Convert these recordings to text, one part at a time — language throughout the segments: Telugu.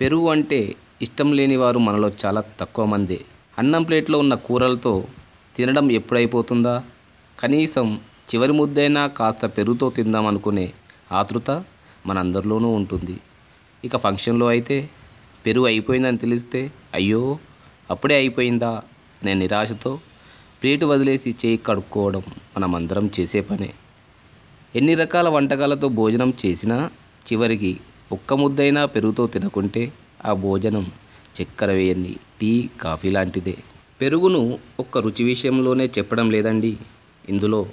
పెరుగు అంటే ఇష్టం లేని వారు మనలో చాలా తక్కువ మందే. అన్నం ప్లేట్లో ఉన్న కూరలతో తినడం ఎప్పుడైపోతుందా? కనీసం చివరి ముద్దైనా కాస్త పెరుగుతో తిందామనుకునే ఆతృత మనందరిలోనూ ఉంటుంది. ఇక ఫంక్షన్లో అయితే పెరుగు అయిపోయిందని తెలిస్తే అయ్యో అప్పుడే అయిపోయిందా? నేను నిరాశతో ప్లేటు వదిలేసి చేయి కడుక్కోవడం మనమందరం చేసే పనే. ఎన్ని రకాల వంటకాలతో భోజనం చేసినా చివరికి ఒక్క ముద్దైనా పెరుగుతో తినకుంటే ఆ భోజనం చక్కెర వేయని టీ కాఫీ లాంటిదే. పెరుగును ఒక్క రుచి విషయంలోనే చెప్పడం లేదండి. ఇందులో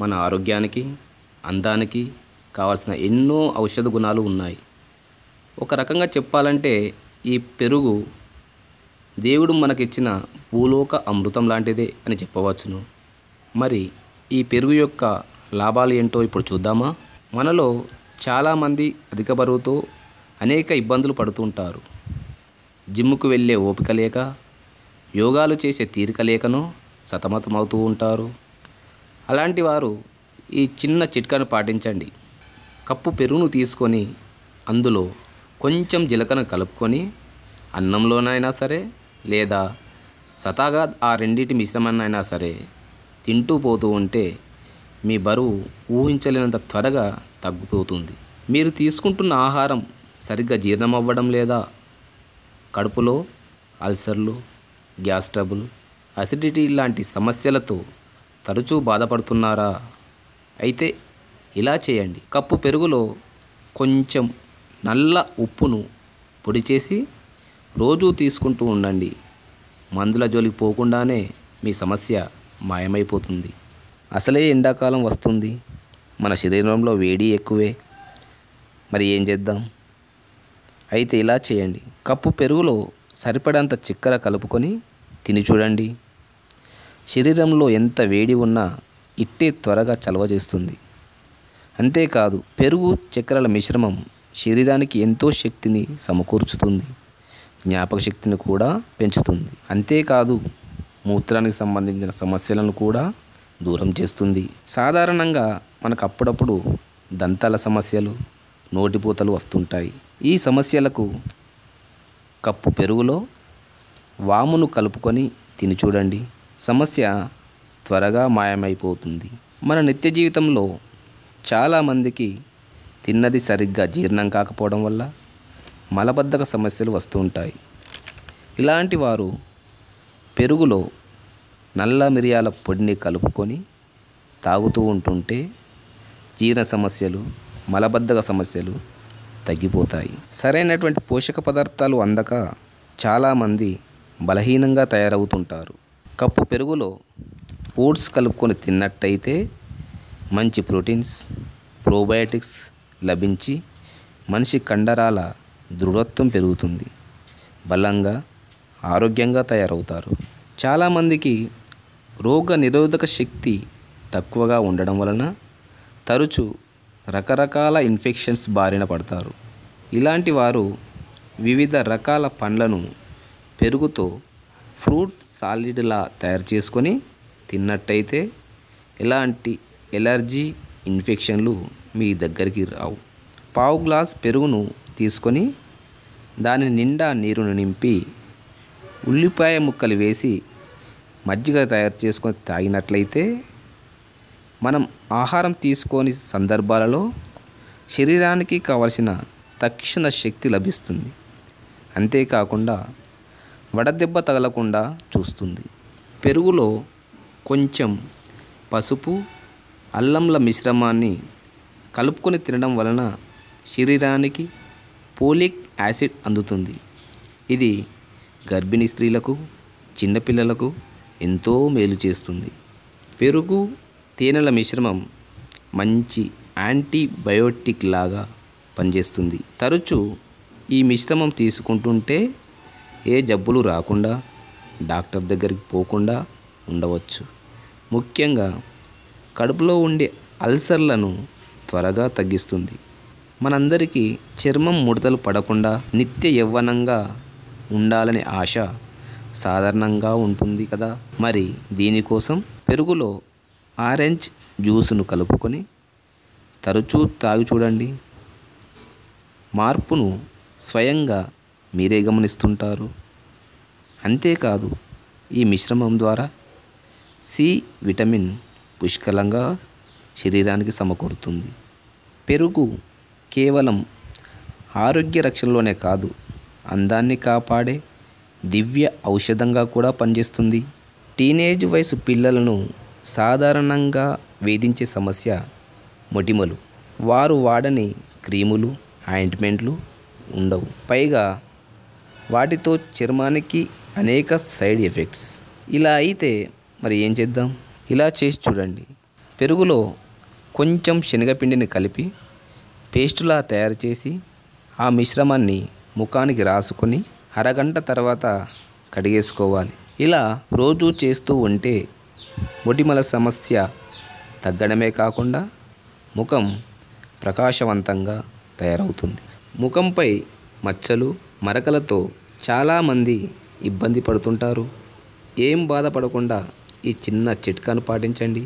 మన ఆరోగ్యానికి అందానికి కావాల్సిన ఎన్నో ఔషధ గుణాలు ఉన్నాయి. ఒక రకంగా చెప్పాలంటే ఈ పెరుగు దేవుడు మనకిచ్చిన భూలోక అమృతం లాంటిదే అని చెప్పవచ్చును. మరి ఈ పెరుగు యొక్క లాభాలు ఏంటో ఇప్పుడు చూద్దామా? మనలో చాలామంది అధిక బరువుతో అనేక ఇబ్బందులు పడుతుంటారు. జిమ్కు వెళ్ళే ఓపిక లేక యోగాలు చేసే తీరిక లేకనో సతమతమవుతూ ఉంటారు. అలాంటి వారు ఈ చిన్న చిట్కాను పాటించండి. కప్పు పెరుగును తీసుకొని అందులో కొంచెం జీలకర్ర కలుపుకొని అన్నంలోనైనా సరే లేదా సతాగా ఆ రెండింటి మిశ్రమాన్నైనా సరే తింటూ పోతూ ఉంటే మీ బరువు ఊహించలేనంత త్వరగా తగ్గిపోతుంది. మీరు తీసుకుంటున్న ఆహారం సరిగ్గా జీర్ణం అవ్వడం లేదా? కడుపులో అల్సర్లు గ్యాస్ ట్రబుల్ అసిడిటీ లాంటి సమస్యలతో తరచూ బాధపడుతున్నారా? అయితే ఇలా చేయండి. కప్పు పెరుగులో కొంచెం నల్ల ఉప్పును పొడి చేసి రోజూ తీసుకుంటూ ఉండండి. మందుల జోలికి పోకుండానే మీ సమస్య మాయమైపోతుంది. అసలే ఎండాకాలం వస్తుంది. మన శరీరంలో వేడి ఎక్కువే. మరి ఏం చేద్దాం? అయితే ఇలా చేయండి. కప్పు పెరుగులో సరిపడంత చక్కెర కలుపుకొని తిని చూడండి. శరీరంలో ఎంత వేడి ఉన్నా ఇట్టే త్వరగా చలవ చేస్తుంది. అంతేకాదు పెరుగు చక్కెరల మిశ్రమం శరీరానికి ఎంతో శక్తిని సమకూర్చుతుంది. జ్ఞాపక శక్తిని కూడా పెంచుతుంది. అంతేకాదు మూత్రానికి సంబంధించిన సమస్యలను కూడా దూరం చేస్తుంది. సాధారణంగా మనకు అప్పుడప్పుడు దంతాల సమస్యలు నోటిపూతలు వస్తుంటాయి. ఈ సమస్యలకు కప్పు పెరుగులో వామును కలుపుకొని తిని చూడండి. సమస్య త్వరగా మాయమైపోతుంది. మన నిత్య జీవితంలో చాలామందికి తిన్నది సరిగ్గా జీర్ణం కాకపోవడం వల్ల మలబద్ధక సమస్యలు వస్తూ ఉంటాయి. ఇలాంటి వారు పెరుగులో నల్ల మిరియాల పొడిని కలుపుకొని తాగుతూ ఉంటుంటే జీర్ణ సమస్యలు మలబద్ధక సమస్యలు తగ్గిపోతాయి. సరైనటువంటి పోషక పదార్థాలు అందక చాలామంది బలహీనంగా తయారవుతుంటారు. కప్పు పెరుగులో ఓట్స్ కలుపుకొని తిన్నట్టయితే మంచి ప్రోటీన్స్ ప్రోబయాటిక్స్ లభించి మనిషి కండరాల దృఢత్వం పెరుగుతుంది. బలంగా ఆరోగ్యంగా తయారవుతారు. చాలామందికి రోగ నిరోధక శక్తి తక్కువగా ఉండడం వలన తరచు రకరకాల ఇన్ఫెక్షన్స్ బారిన పడతారు. ఇలాంటి వారు వివిధ రకాల పండ్లను పెరుగుతో ఫ్రూట్ సాలిడ్లా తయారు చేసుకొని తిన్నట్టయితే ఎలాంటి ఎలర్జీ ఇన్ఫెక్షన్లు మీ దగ్గరికి రావు. పావు గ్లాస్ పెరుగును తీసుకొని దాని నిండా నీరును నింపి ఉల్లిపాయ ముక్కలు వేసి మజ్జిగ తయారు చేసుకొని తాగినట్లయితే మనం ఆహారం తీసుకోని సందర్భాలలో శరీరానికి కావలసిన తక్షణ శక్తి లభిస్తుంది. అంతేకాకుండా వడదెబ్బ తగలకుండా చూస్తుంది. పెరుగులో కొంచెం పసుపు అల్లంల మిశ్రమాన్ని కలుపుకొని తినడం వలన శరీరానికి పోలిక్ యాసిడ్ అందుతుంది. ఇది గర్భిణీ స్త్రీలకు చిన్నపిల్లలకు ఎంతో మేలు చేస్తుంది. పెరుగు తేనెల మిశ్రమం మంచి యాంటీబయోటిక్ లాగా పనిచేస్తుంది. తరచూ ఈ మిశ్రమం తీసుకుంటుంటే ఏ జబ్బులు రాకుండా డాక్టర్ దగ్గరికి పోకుండా ఉండవచ్చు. ముఖ్యంగా కడుపులో ఉండే అల్సర్లను త్వరగా తగ్గిస్తుంది. మనందరికీ చర్మం ముడతలు పడకుండా నిత్య యవ్వనంగా ఉండాలనే ఆశ సాధారణంగా ఉంటుంది కదా. మరి దీనికోసం పెరుగులో ఆరెంజ్ జ్యూస్ను కలుపుకొని తరచూ తాగి చూడండి. మార్పును స్వయంగా మీరే గమనిస్తుంటారు. అంతేకాదు ఈ మిశ్రమం ద్వారా సి విటమిన్ పుష్కలంగా శరీరానికి సమకూరుతుంది. పెరుగు కేవలం ఆరోగ్య రక్షణలోనే కాదు అందాన్ని కాపాడే దివ్య ఔషధంగా కూడా పనిచేస్తుంది. టీనేజ్ వయసు పిల్లలను సాధారణంగా వేధించే సమస్య మొటిమలు. వారు వాడని క్రీములు ఆయింట్మెంట్లు ఉండవు. పైగా వాటితో చర్మానికి అనేక సైడ్ ఎఫెక్ట్స్. ఇలా అయితే మరి ఏం చేద్దాం? ఇలా చేసి చూడండి. పెరుగులో కొంచెం శనగపిండిని కలిపి పేస్టులా తయారు చేసి ఆ మిశ్రమాన్ని ముఖానికి రాసుకొని అరగంట తర్వాత కడిగేసుకోవాలి. ఇలా రోజు చేస్తూ ఉంటే మొటిమల సమస్య తగ్గడమే కాకుండా ముఖం ప్రకాశవంతంగా తయారవుతుంది. ముఖంపై మచ్చలు మరకలతో చాలామంది ఇబ్బంది పడుతుంటారు. ఏం బాధపడకుండా ఈ చిన్న చిట్కాను పాటించండి.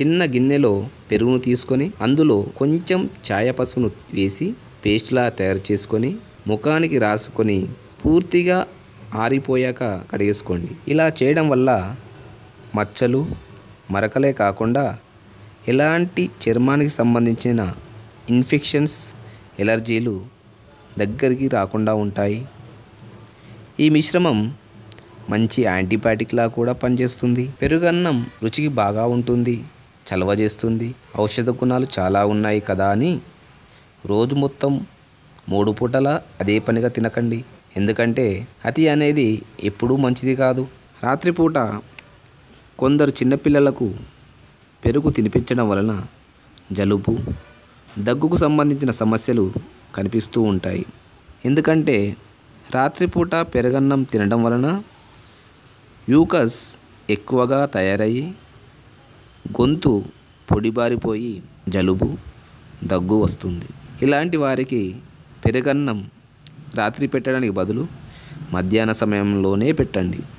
చిన్న గిన్నెలో పెరుగును తీసుకొని అందులో కొంచెం చాయ పసుపును వేసి పేస్ట్లా తయారు చేసుకొని ముఖానికి రాసుకొని పూర్తిగా ఆరిపోయాక కడిగేసుకోండి. ఇలా చేయడం వల్ల మచ్చలు మరకలే కాకుండా ఎలాంటి చర్మానికి సంబంధించిన ఇన్ఫెక్షన్స్ ఎలర్జీలు దగ్గరికి రాకుండా ఉంటాయి. ఈ మిశ్రమం మంచి యాంటీబయాటిక్లా కూడా పనిచేస్తుంది. పెరుగన్నం రుచికి బాగా ఉంటుంది చలవ చేస్తుంది ఔషధ గుణాలు చాలా ఉన్నాయి కదా అని రోజు మొత్తం మూడు పూటల అదే పనిగా తినకండి. ఎందుకంటే అతి అనేది ఎప్పుడూ మంచిది కాదు. రాత్రిపూట కొందరు చిన్నపిల్లలకు పెరుగు తినిపించడం వలన జలుబు దగ్గుకు సంబంధించిన సమస్యలు కనిపిస్తూ ఉంటాయి. ఎందుకంటే రాత్రిపూట పెరగన్నం తినడం వలన యూకస్ ఎక్కువగా తయారయ్యి గొంతు పొడిబారిపోయి జలుబు దగ్గు వస్తుంది. ఇలాంటి వారికి పెరగన్నం రాత్రి పెట్టడానికి బదులు మధ్యాహ్న సమయంలోనే పెట్టండి.